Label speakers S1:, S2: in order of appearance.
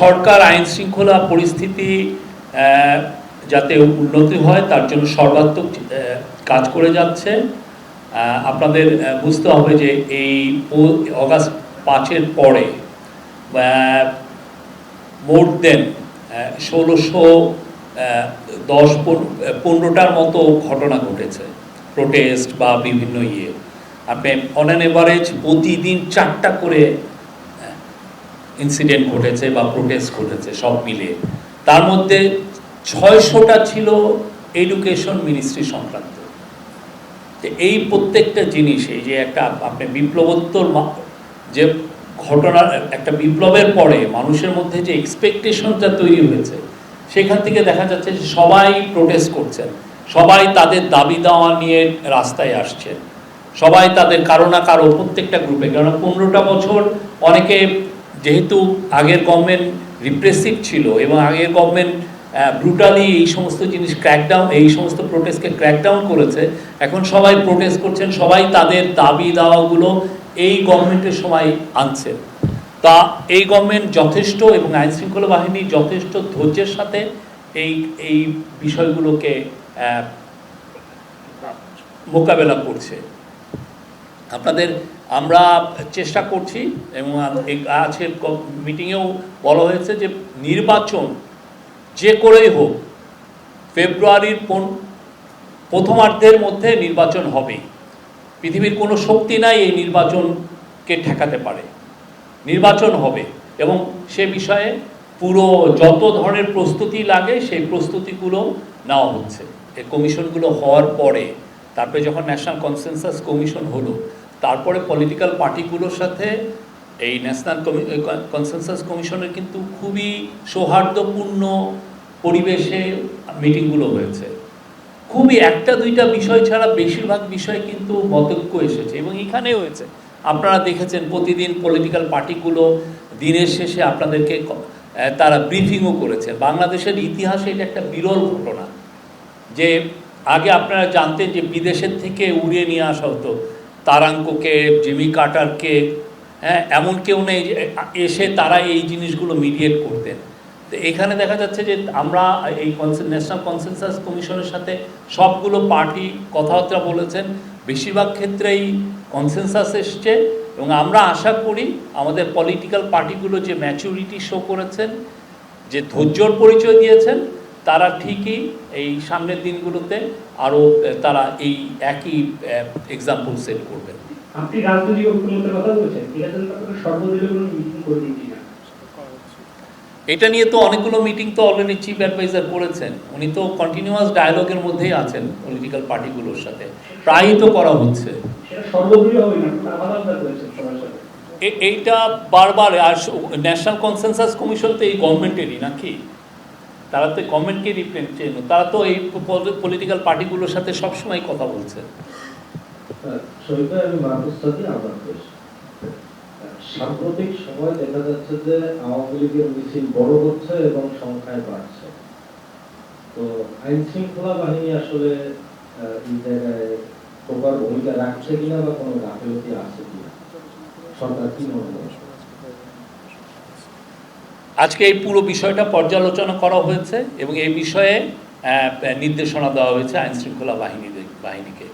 S1: সরকার আইন শৃঙ্খলা পরিস্থিতি যাতে উন্নতি হয়, তার জন্য সর্বাত্মক কাজ করে যাচ্ছে। আপনাদের বুঝতে হবে যে এই অগাস্ট পাঁচের পরে মোর দেন ষোলোশো দশ পনেরোটার মতো ঘটনা ঘটেছে প্রোটেস্ট বা বিভিন্ন ইয়ে। আপনি অন অ্যান এভারেজ প্রতিদিন চারটা করে ইনসিডেন্ট ঘটেছে বা প্রোটেস্ট ঘটেছে, সব মিলে তার মধ্যে ছয়শোটা ছিল এডুকেশন মিনিস্ট্রি সংক্রান্ত। এই প্রত্যেকটা জিনিস, এই যে একটা আপনি বিপ্লবোত্তর যে ঘটনার একটা বিপ্লবের পরে মানুষের মধ্যে যে এক্সপেকটেশনটা তৈরি হয়েছে, সেখান থেকে দেখা যাচ্ছে যে সবাই প্রোটেস্ট করছেন। সবাই তাদের দাবি দাওয়া নিয়ে রাস্তায় আসছেন। সবাই তাদের কারও না কারও প্রত্যেকটা গ্রুপে কারণ পনেরোটা বছর অনেকে যেহেতু আগের গভর্নমেন্ট রিপ্রেসিভ ছিল এবং আগের গভর্নমেন্ট ব্রুটালি এই সমস্ত জিনিস ক্র্যাকডাউন এই সমস্ত প্রোটেস্টকে ক্র্যাকডাউন করেছে, এখন সবাই প্রোটেস্ট করছেন, সবাই তাদের দাবি দাওয়াগুলো এই গভর্নমেন্টের সময় আনছে। তা এই গভর্নমেন্ট যথেষ্ট এবং আইন শৃঙ্খলা বাহিনী যথেষ্ট ধৈর্যের সাথে এই এই বিষয়গুলোকে মোকাবেলা করছে। আপনাদের, আমরা চেষ্টা করছি এবং আজকের মিটিংয়েও বলা হয়েছে যে নির্বাচন যে করেই হোক, ফেব্রুয়ারির প্রথমার্ধের মধ্যে নির্বাচন হবে। পৃথিবীর কোনো শক্তি নাই এই নির্বাচনকে ঠেকাতে পারে। নির্বাচন হবে এবং সে বিষয়ে পুরো যত ধরনের প্রস্তুতি লাগে, সেই প্রস্তুতিগুলো নেওয়া হচ্ছে। এই কমিশনগুলো হওয়ার পরে তারপরে যখন ন্যাশনাল কনসেনসাস কমিশন হলো, তারপরে পলিটিক্যাল পার্টিগুলোর সাথে এই ন্যাশনাল কনসেনসাস কমিশনের কিন্তু খুবই সৌহার্দ্যপূর্ণ পরিবেশে মিটিংগুলো হয়েছে। খুবই একটা দুইটা বিষয় ছাড়া বেশিরভাগ বিষয় কিন্তু মতৈক্য এসেছে এবং এখানে হয়েছে। আপনারা দেখেছেন প্রতিদিন পলিটিক্যাল পার্টিগুলো দিনের শেষে আপনাদেরকে তারা ব্রিফিংও করেছে। বাংলাদেশের ইতিহাসে এটা একটা বিরল ঘটনা যে আগে আপনারা জানতেন যে বিদেশের থেকে উড়িয়ে নিয়ে আসা হতো। তারাঙ্ককে, জিমি কাটারকে হ্যাঁ এমন কেউ নেই এসে তারা এই জিনিসগুলো মিডিয়েট করতেন। তো এখানে দেখা যাচ্ছে যে আমরা এই ন্যাশনাল কনসেনসাস কমিশনের সাথে সবগুলো পার্টি কথাবার্তা বলেছেন। বেশিরভাগ ক্ষেত্রেই কনসেনসাস এসছে এবং আমরা আশা করি আমাদের পলিটিক্যাল পার্টিগুলো যে ম্যাচুরিটি শো করেছেন, যে ধৈর্যর পরিচয় দিয়েছেন তারা ঠিকই এই সামনের দিনগুলোতে আরও তারা এই একই এক্সাম্পল সেট করবেন
S2: আপনি রাজনৈতিক ঐক্যমতের কথা বলছেন এটা সর্বদলীয় কোনো মিটিং করে দিন
S1: এটা নিয়ে তো অনেকগুলো মিটিং তো অলরেডি চিফ অ্যাডভাইজার করেছেন। উনি তো কন্টিনিউয়াস ডায়ালগের মধ্যেই আছেন পলিটিক্যাল পার্টিগুলোর সাথে। প্রায়ই তো করা হচ্ছে। এইটা বারবার আর ন্যাশনাল কনসেনসাস কমিশন তো এই গভর্নমেন্টেরই নাকি? তারা তো গভর্নমেন্টকে রিপ্রেজেন্ট তারা তো এই পলিটিক্যাল পার্টিগুলোর সাথে সবসময় কথা বলছে।
S3: আহ্বান সাম্প্রতিক সময় দেখা যাচ্ছে যে আওয়ামী লীগের মিছিল বড় হচ্ছে এবং সংখ্যায় বাড়ছে। তো আইন শৃঙ্খলা বাহিনী আসলে এই জায়গায় প্রপার ভূমিকা রাখছে কিনা বা কোনো গাফিলতি আছে কিনা, সরকার কি মনে করে
S1: আজকে এই পুরো বিষয়টা পর্যালোচনা করা হয়েছে এবং এই বিষয়ে নির্দেশনা দেওয়া হয়েছে আইনশৃঙ্খলা বাহিনীদের বাহিনী বাহিনীকে।